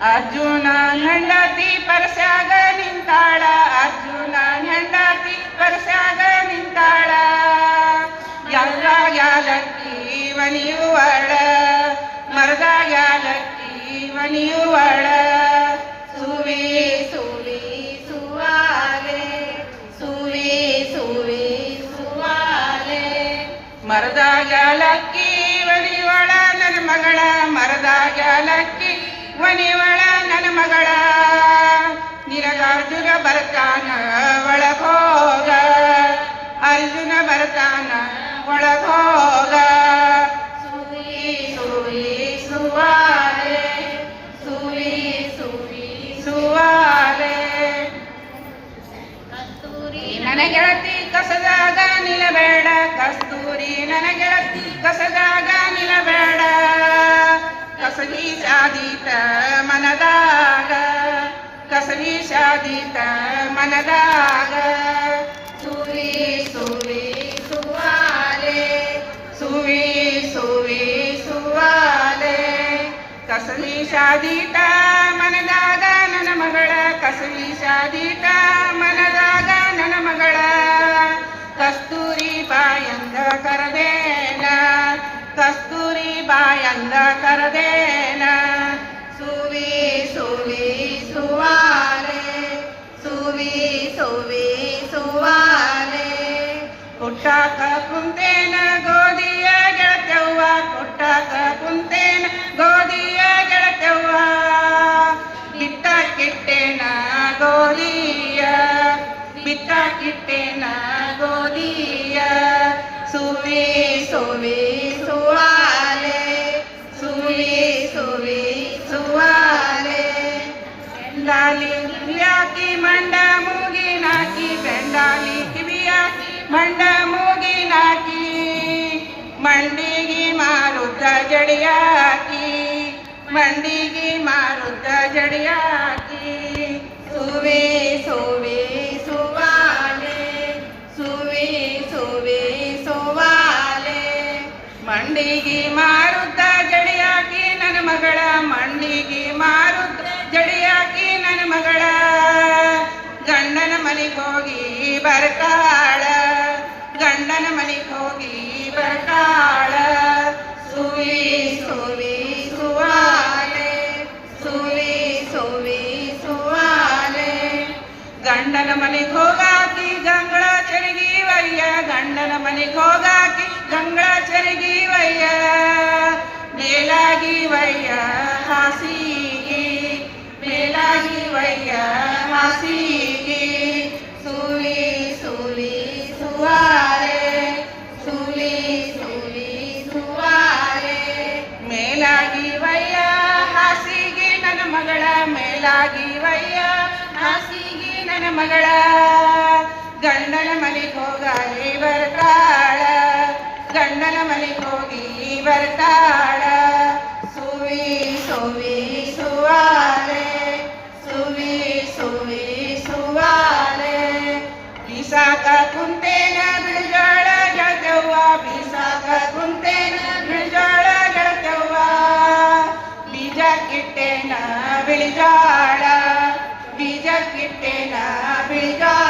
ಅರ್ಜುನ ಹೆಂಡತಿ ಪರಸಾಗ ನಿಂತಾಳ. ಅರ್ಜುನ ಹೆಂಡತಿ ಪರಸಾಗ ನಿಂತಾಳ. ಯಾಲಕ್ಕಿ ವನಿಯುವಳ ಮರದ ಯಾಲಕ್ಕಿ ವನಿಯುವಳ ಸುವಿ ಸುವಿ, ಸುವಾಲೆ. ಸುವಿ ಸುವಿ, ಸುವಾಲೆ. ಮರದ ಯಾಲಕ್ಕಿ ವನಿವಳ ನನ್ನ ಮಗಳ. ಮರದ ಯಾಲಕ್ಕಿ ವನಿವಳ ನನ್ನ ಮಗಳ. ನಿರಗಾರ್ಜುನ ಬರ್ತಾನ ಒಳಗೋಗ ಅರ್ಜುನ ಬರ್ತಾನ ಒಳಗೋಗ ನನಗೆಳತಿ ಕಸದಾಗ ನಿಲಬೇಡ ಕಸ್ತೂರಿ ನನಗೆಳತಿ ಗೆಳತಿ ಕಸದಾಗ ಕಸಗಿ ಸಾಧಿತ ಮನದಾಗ ಕಸವಿ ಸಾಧಿತ ಮನದಾಗ. ಸುವಿ ಸುವಿ, ಸುವಾಲೆ, ಸುವಿ ಸುವಿ, ಸುವಾಲೆ. ಕಸವಿ ಶಾದಿತ ಮನದಾಗ, ನನ್ನ ಮಗಳ ಕಸವಿ ಶಾದಿತ ಮನದಾಗ. ಕುಂತೇನ, ಗೋಧಿಯ ಗೆಳತವ್ವ ಕೊಟ್ಟಾಕ ಕುಂತೇನ, ಗೋಧಿಯ ಗೆಳತವ್ವ ಬಿತ್ತ ಕಿಟ್ಟೇನ ಗೋಧಿಯ. ಬಿತ್ತ ಕಿಟ್ಟೇನ ಗೋಧಿಯ. ಸುವಿ ಸುವಿ, ಸುವಾಲೆ. ಸುವಿ ಸುವಿ, ಸುವಾಲೆ. ಬೆಂಡಾಲಿ ಕಿವಿಯಾಕಿ ಮಂಡ ಮೂಗಿನಾಕಿ ಬೆಂಡಾಲಿ ಮಂಡ ಮೂಗಿನಾಕಿ ಮಂಡಿಗೆ ಮಾರುತ್ತ ಜಡಿಯಾಕಿ ಮಂಡಿಗೆ ಮಾರುತ್ತ ಜಡಿಯಾಕಿ ಸುವೆ ಸುವೆ, ಸುವಾಲೆ, ಸುವೆ ಸುವೆ, ಸುವಾಲೆ, ಮಂಡಿಗೆ ಮಾರುತ್ತ ಜಡಿಯಾಕಿ ನನ್ನ ಮಗಳ, ಮಂಡಿಗೆ ಮಾರುತ್ತ ಜಡಿಯಾಕಿ ನನ್ನ ಮಗಳ. ಗಂಡನ ಮನೆಗೋಗಿ ಬರ್ತಾಳ. ಗಂಡನ ಮನೆಗೆ ಹೋಗಿ ಬರ್ತಾಳ. ಸುವಿ ಸುವಿ, ಸುವಾಲೆ, ಸುವಿ ಸುವಿ, ಸುವಾಲೆ. ಗಂಡನ ಮನೆಗೆ ಹೋಗಾಕಿ ಗಂಗಳ ಚರಿಗಿ ವಯ್ಯ. ಗಂಡನ ಮನೆಗೆ ಹೋಗಾಕಿ ಗಂಗಳ ಚರಿಗಿ ವಯ್ಯ. ಮೇಲಾಗಿ ವಯ್ಯ ಹಾಸಿಗೆ, ಮೇಲಾಗಿ ವಯ್ಯ ಹಾಸಿಗೆ. ಮಗಳ ಮೇಲಾಗಿ ವಯ್ಯ ಹಾಸಿಗೆ ನನ್ನ ಮಗಳ. ಗಂಡನ ಮನೆಗೆ ಹೋಗಿ ಬರ್ತಾಳ ಗಂಡನ ಮನೆಗೆ ಹೋಗಿ ಬರ್ತಾಳ ಬಿಜಾಳ ಬೀಜಕ್ಕಿಟ್ಟೆನ ಬಿಜಾಳ